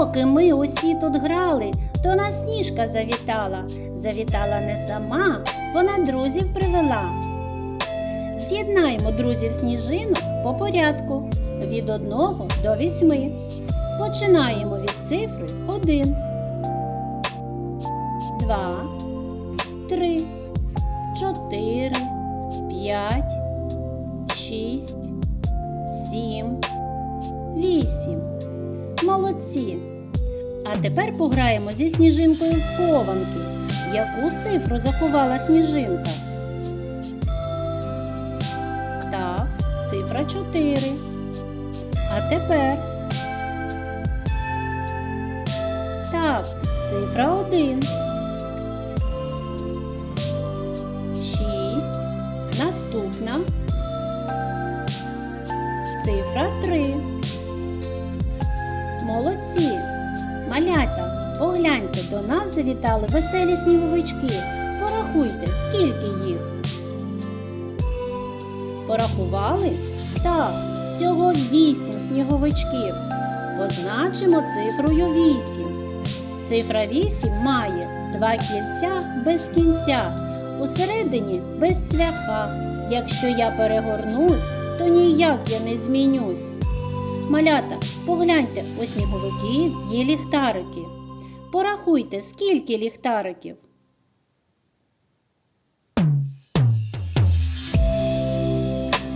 Поки ми усі тут грали, до нас сніжка завітала. Завітала не сама, вона друзів привела. З'єднаємо друзів сніжинок по порядку від одного до вісьми. Починаємо від цифри один, два, три, чотири, п'ять, шість, сім, вісім. Молодці. А тепер пограємо зі сніжинкою в хованки. Яку цифру заховала сніжинка? Так, цифра 4. А тепер. Так, цифра 1. 6. Наступна. Цифра 3. Малята, погляньте, до нас завітали веселі сніговички. Порахуйте, скільки їх. Порахували? Так, всього вісім сніговичків. Позначимо цифрою вісім. Цифра вісім має два кільця без кінця, усередині без цвяха. Якщо я перегорнусь, то ніяк я не змінюсь. Малята, погляньте, у сніговиків є ліхтарики. Порахуйте, скільки ліхтариків.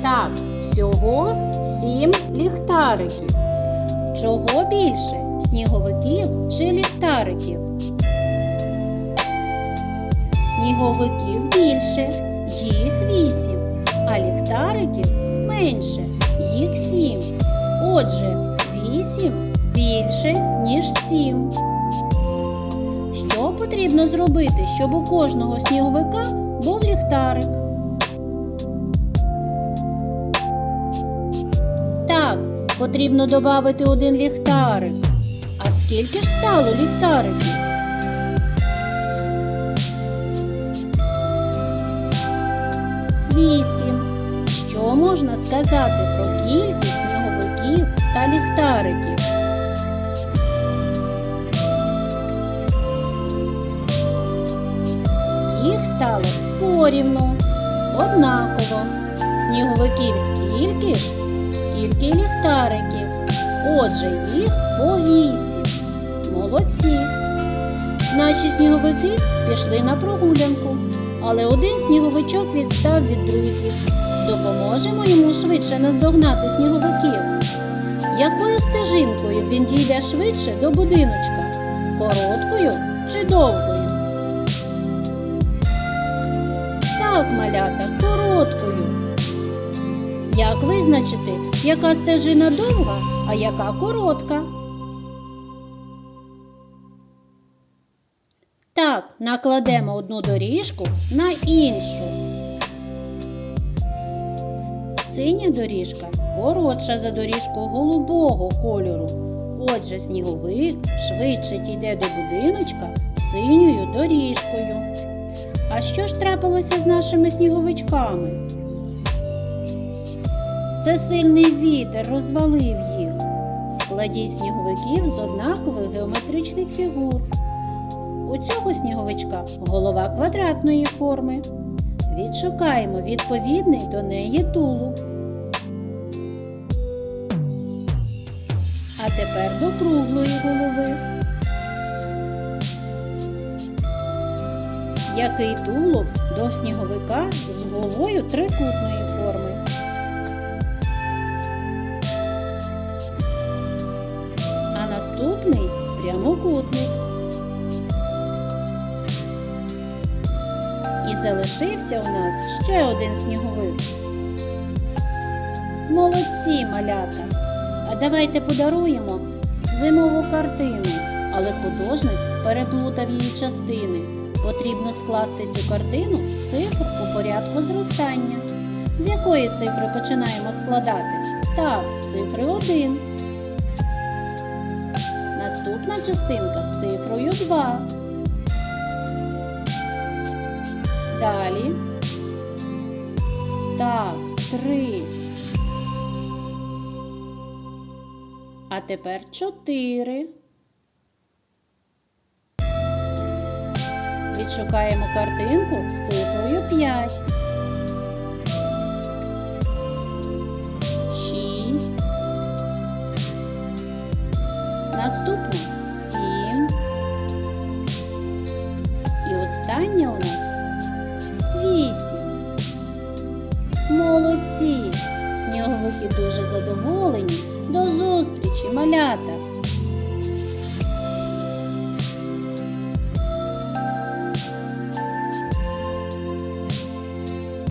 Так, всього сім ліхтариків. Чого більше? Сніговиків чи ліхтариків? Сніговиків більше, їх вісім, а ліхтариків менше, їх сім. Отже, вісім більше, ніж сім. Що потрібно зробити, щоб у кожного сніговика був ліхтарик? Так, потрібно додати один ліхтарик. А скільки ж стало ліхтариків? Вісім. Що можна сказати про кількість та ліхтариків? Їх стало порівну, однаково. Сніговиків стільки ж, скільки ліхтариків. Отже, їх по вісім. Молодці. Наші сніговики пішли на прогулянку, але один сніговичок відстав від друзів. Допоможемо йому швидше наздогнати сніговиків. Якою стежинкою він дійде швидше до будиночка? Короткою чи довгою? Так, малята, короткою. Як визначити, яка стежина довга, а яка коротка? Так, накладемо одну доріжку на іншу. Синя доріжка коротша за доріжку голубого кольору. Отже, сніговик швидше дійде до будиночка синьою доріжкою. А що ж трапилося з нашими сніговичками? Це сильний вітер розвалив їх. Складіть сніговиків з однакових геометричних фігур. У цього сніговичка голова квадратної форми. Відшукаємо відповідний до неї тулуб. Тепер до круглої голови. Який тулуб до сніговика з головою трикутної форми? А наступний прямокутник. І залишився у нас ще один сніговик. Молодці малята! Давайте подаруємо зимову картину, але художник переплутав її частини. Потрібно скласти цю картину з цифр у порядку зростання. З якої цифри починаємо складати? Так, з цифри 1. Наступна частинка з цифрою 2. Далі. Так, 3. А тепер чотири. Відшукаємо картинку з цифрою 5. 6. Наступна 7. І остання у нас 8. Молодці! Сніговики дуже задоволені. Малята!